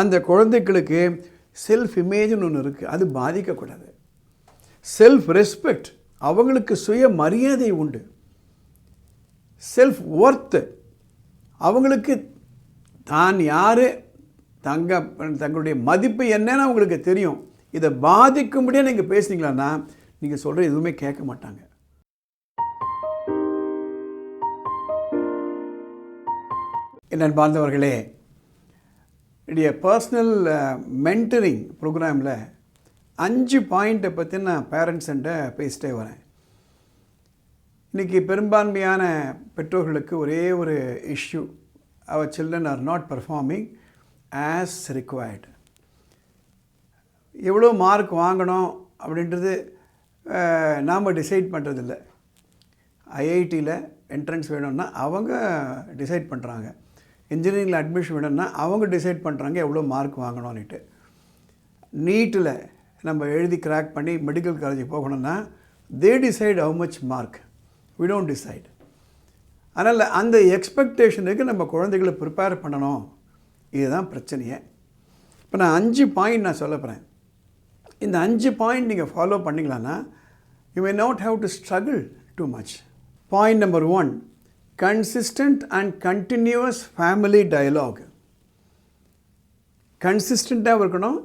அந்த குழந்தைகளுக்கு செல்ஃப் இமேஜ்னு ஒன்று இருக்குது அது பாதிக்கக்கூடாது. செல்ஃப் ரெஸ்பெக்ட் அவங்களுக்கு சுய மரியாதை உண்டு. செல்ஃப் ஒர்த்து அவங்களுக்கு தான் யார்? தங்க தங்களுடைய மதிப்பு என்னன்னு அவங்களுக்கு தெரியும். இதை பாதிக்கும்படியாக நீங்கள் பேசுனீங்களான்னா நீங்கள் சொல்கிற எதுவுமே கேட்க மாட்டாங்க. என்னன் பார்ந்தவர்களே என்னுடைய பர்சனல் மென்டரிங் ப்ரோக்ராமில் அஞ்சு பாயிண்ட்டை பற்றி நான் பேரண்ட்ஸ்கிட்ட பேசிட்டே வரேன். இன்றைக்கி பெரும்பான்மையான பெற்றோர்களுக்கு ஒரே ஒரு issue our children are not performing as required எவ்வளோ மார்க் வாங்கணும் அப்படின்றது நாம் டிசைட் பண்ணுறதில்ல ஐஐடியில் என்ட்ரன்ஸ் வேணும்னா அவங்க டிசைட் பண்ணுறாங்க இன்ஜினியரிங்கில் அட்மிஷன் வேணும்னா அவங்க டிசைட் பண்ணுறாங்க எவ்வளோ மார்க் வாங்கணும்னுட்டு. நீட்டில் நம்ம எழுதி கிராக் பண்ணி மெடிக்கல் காலேஜுக்கு போகணும்னா they decide how much mark we don't decide அதனால் அந்த எக்ஸ்பெக்டேஷனுக்கு நம்ம குழந்தைகளை ப்ரிப்பேர் பண்ணணும். இதுதான் பிரச்சனையே. இப்போ நான் அஞ்சு பாயிண்ட் நான் சொல்ல போகிறேன் இந்த அஞ்சு பாயிண்ட் நீங்கள் follow பண்ணிங்களான்னா you may not have to struggle too much point number one consistent and continuous family dialogue கன்சிஸ்டண்ட்டாக இருக்கணும்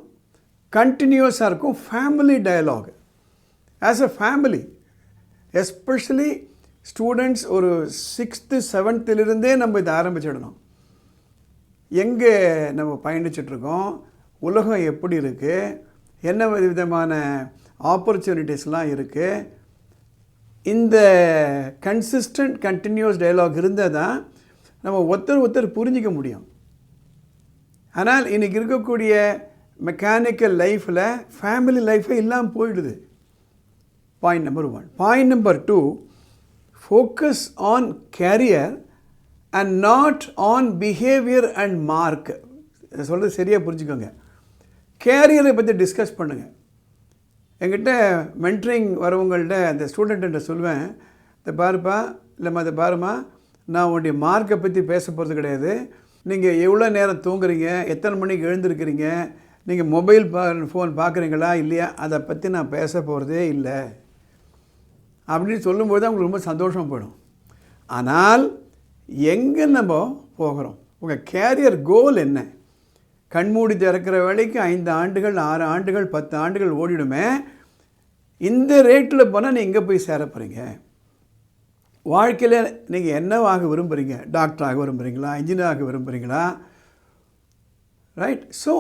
கண்டினியூஸாக இருக்கும் family dialogue as a family especially students ஒரு சிக்ஸ்த்து செவன்த்துலேருந்தே நம்ம இதை ஆரம்பிச்சிடணும். எங்கே நம்ம பயணிச்சிட்ருக்கோம் உலகம் எப்படி இருக்குது என்ன விதமான ஆப்பர்ச்சுனிட்டிஸ்லாம் இருக்குது இந்த கன்சிஸ்டன்ட் கண்டினியூஸ் டைலாக் இருந்தால் தான் நம்ம ஒருத்தர் ஒருத்தர் புரிஞ்சிக்க முடியும். ஆனால் இன்றைக்கி இருக்கக்கூடிய மெக்கானிக்கல் லைஃப்பில் ஃபேமிலி லைஃபே இல்லாமல் போயிடுது. Point number one point number two focus on career and not on behaviour and mark சொல்கிறது சரியாக புரிஞ்சுக்கோங்க. கேரியரை பற்றி டிஸ்கஸ் பண்ணுங்கள் என்கிட்ட மென்ட்ரிங் வரவங்கள்ட்ட அந்த ஸ்டூடெண்ட்ட சொல்லுவேன் இந்த பாருப்பா இல்லைம்மா இதை பாருமா நான் உன்னுடைய மார்க்கை பற்றி பேச போகிறது கிடையாது. நீங்கள் எவ்வளோ நேரம் தூங்குறீங்க? எத்தனை மணிக்கு எழுந்திருக்கிறீங்க? நீங்கள் மொபைல் பா ஃபோன் பார்க்குறீங்களா இல்லையா? அதை பற்றி நான் பேச போகிறதே இல்லை. அப்படின்னு சொல்லும்போது தான் உங்களுக்கு ரொம்ப சந்தோஷம் போயிடும். ஆனால் எங்கே நம்ம போகிறோம்? உங்கள் கேரியர் கோல் என்ன? கண்மூடி திறக்கிற வேலைக்கு ஐந்து ஆண்டுகள் ஆறு ஆண்டுகள் பத்து ஆண்டுகள் ஓடிடுமே. இந்த ரேட்டில் போனால் நீங்கள் எங்கே போய் சேர போகிறீங்க வாழ்க்கையில் நீங்கள் என்னவாக விரும்புகிறீங்க டாக்டராக விரும்புகிறீங்களா இன்ஜினியராக விரும்புகிறீங்களா right so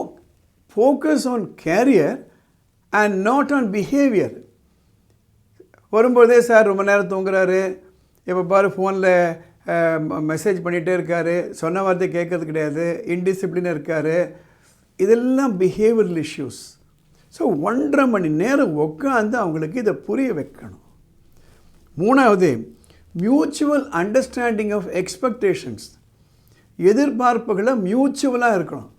focus on career and not on behaviour வரும்போதே சார் ரொம்ப நேரம் தூங்குறாரு. இப்போ பாரு ஃபோனில் மெசேஜ் பண்ணிகிட்டே இருக்கார். சொன்ன வார்த்தை கேட்கறது கிடையாது. இன்டிசிப்ளினாக இருக்கார். இதெல்லாம் பிஹேவியரல் இஷ்யூஸ் ஸோ ஒன்றரை மணி நேரம் உட்காந்து அவங்களுக்கு இதை புரிய வைக்கணும். மூணாவது மியூச்சுவல் அண்டர்ஸ்டாண்டிங் ஆஃப் எக்ஸ்பெக்டேஷன்ஸ் எதிர்பார்ப்புகளை மியூச்சுவலாக இருக்கணும்.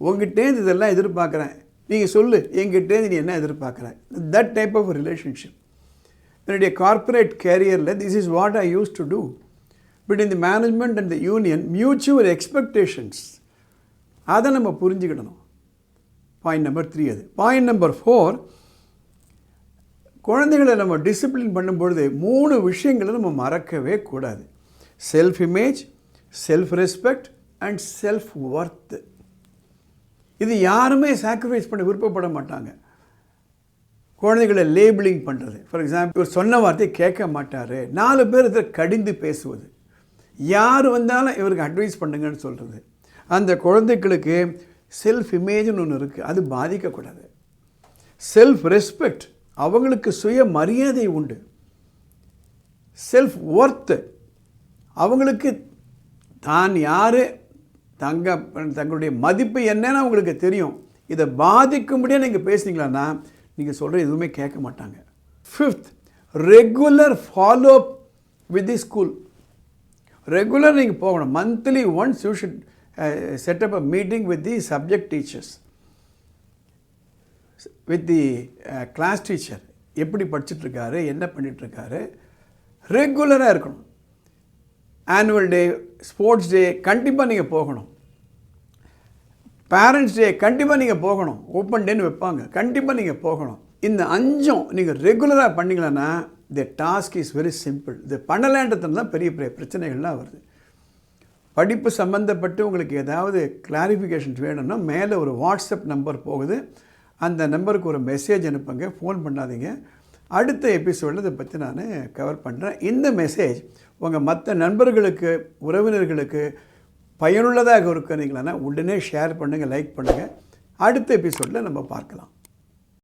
உங்ககிட்டேருந்து இதெல்லாம் எதிர்பார்க்குறேன். நீங்கள் சொல்லு எங்கிட்டேருந்து நீ என்ன எதிர்பார்க்குற? தட் டைப் ஆஃப் ரிலேஷன்ஷிப் என்னுடைய corporate கேரியரில் this is what I use to do but இந்த management and the union mutual expectations அதை நம்ம புரிஞ்சுக்கிடணும். பாயிண்ட் நம்பர் த்ரீ அது. பாயிண்ட் நம்பர் ஃபோர் குழந்தைகளை நம்ம டிசிப்ளின் பண்ணும்பொழுது மூணு விஷயங்களை நம்ம மறக்கவே கூடாது. Self image self respect and self worth இது யாருமே சாக்ரிஃபைஸ் பண்ண விருப்பப்பட மாட்டாங்க. குழந்தைகளை லேபிளிங் பண்ணுறது ஃபார் எக்ஸாம்பிள் சொன்ன வார்த்தையை கேட்க மாட்டார். நாலு பேர் இதை கடிந்து பேசுவது. யார் வந்தாலும் இவருக்கு அட்வைஸ் பண்ணுங்கன்னு சொல்கிறது அந்த குழந்தைகளுக்கு செல்ஃப் இமேஜ்னு ஒன்று இருக்குது அது பாதிக்கக்கூடாது. செல்ஃப் ரெஸ்பெக்ட் அவங்களுக்கு சுய மரியாதை உண்டு. செல்ஃப் ஒர்த்து அவங்களுக்கு தான் யார் தங்க தங்களுடைய மதிப்பு என்னன்னு அவங்களுக்கு தெரியும். இதை பாதிக்கும்படியாக நீங்கள் பேசுனீங்களான்னா நீங்கள் சொல்கிற எதுவுமே கேட்க மாட்டாங்க. Fifth regular follow up with the school regular நீங்கள் போகணும். Monthly once you should set up a meeting with the subject teachers with the class teacher எப்படி படிச்சுட்ருக்காரு? என்ன பண்ணிகிட்ருக்காரு ரெகுலராக இருக்கணும். ஆனுவல் டே ஸ்போர்ட்ஸ் டே கண்டிப்பாக நீங்கள் போகணும். பேரண்ட்ஸ் டே கண்டிப்பாக நீங்கள் போகணும். ஓப்பன் டேன்னு வைப்பாங்க. கண்டிப்பாக நீங்கள் போகணும். இந்த அஞ்சும் நீங்கள் ரெகுலராக பண்ணீங்களன்னா the task is very simple இது பண்ணலான்றதுல தான் பெரிய பெரிய பிரச்சனைகள்லாம் வருது. படிப்பு சம்மந்தப்பட்டு உங்களுக்கு ஏதாவது கிளாரிஃபிகேஷன்ஸ் வேணும்னா மேலே ஒரு வாட்ஸ்அப் நம்பர் போகுது. அந்த நம்பருக்கு ஒரு மெசேஜ் அனுப்புங்க. ஃபோன் பண்ணாதீங்க. அடுத்த எபிசோடில் இதை பற்றி நான் கவர் பண்ணுறேன் இந்த மெசேஜ் உங்கள் மற்ற நண்பர்களுக்கு உறவினர்களுக்கு பயனுள்ளதாக இருக்கிறீங்களா உடனே ஷேர் பண்ணுங்கள் லைக் பண்ணுங்கள் அடுத்த எபிசோடில் நம்ம பார்க்கலாம்.